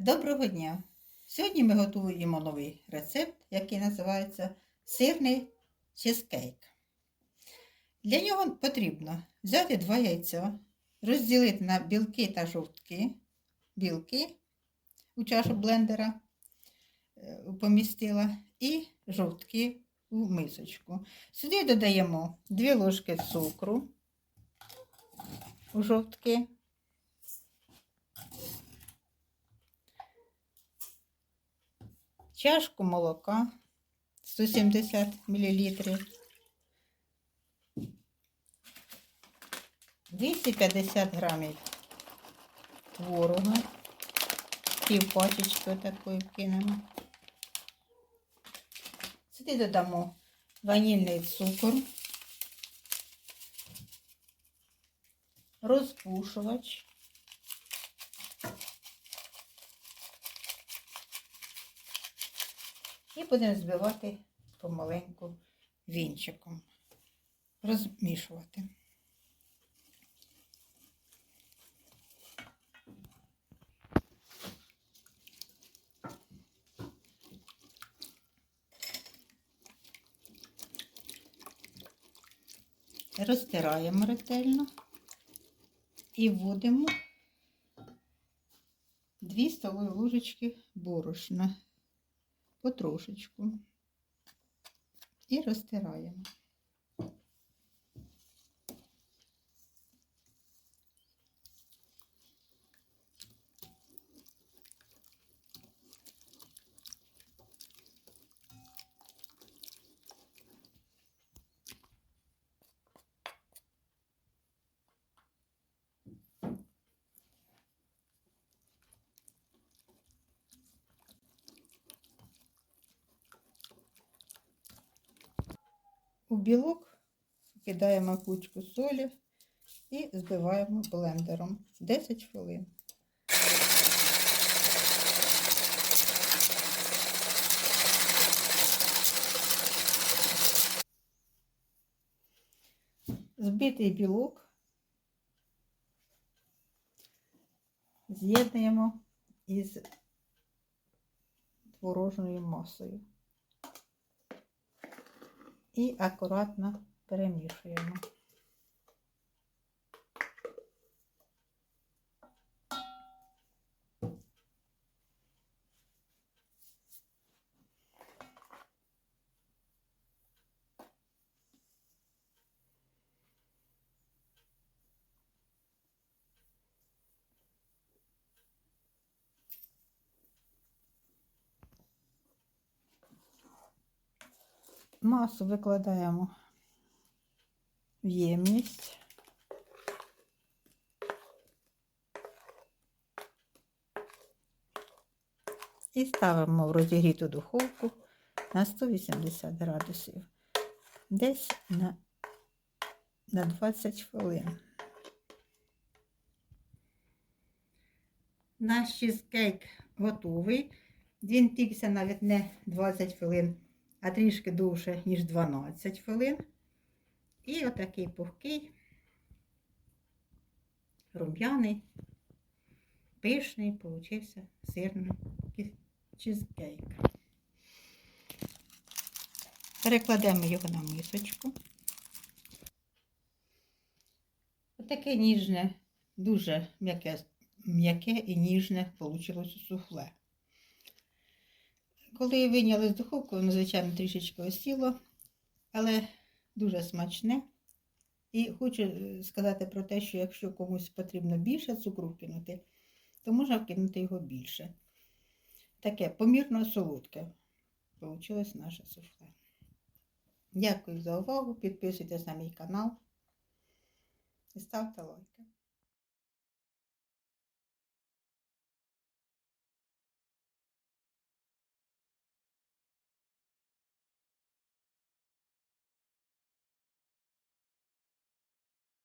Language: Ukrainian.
Доброго дня! Сьогодні ми готуємо новий рецепт, який називається сирний чизкейк. Для нього потрібно взяти два яйця, розділити на білки та жовтки, білки у чашу блендера е, помістила і жовтки у мисочку. Сюди додаємо 2 ложки цукру у жовтки. Чашку молока 170 мл, 250 грамів творога, пів пачечки такої кинемо. Сюди додамо ванільний цукор, розпушувач. І будемо збивати помаленьку вінчиком, розмішувати. Розтираємо ретельно. І вводимо 2 столові ложечки борошна потрошечку і розтираємо. У білок кидаємо кучку солі і збиваємо блендером 10 хвилин. Збитий білок з'єднуємо із творожною масою і акуратно перемішуємо. Масу викладаємо в ємність. І ставимо в розігріту духовку на 180 градусів. Десь на, на 20 хвилин. Наш чизкейк готовий. Він пікся навіть не 20 хвилин а трішки довше, ніж 12 хвилин. І отакий пухкий, рум'яний, пишний, получився сирний чизкейк. Перекладемо його на мисочку. Отаке ніжне, дуже м'яке і ніжне вийшло суфле. Коли вийняли з духовки, воно, звичайно, трішечки осіло, але дуже смачне. І хочу е, сказати про те, що якщо комусь потрібно більше цукру кинути, то можна вкинути його більше. Таке помірно солодке. Получилось наше суфле. Дякую за увагу. Підписуйтесь на мій канал і ставте лайки.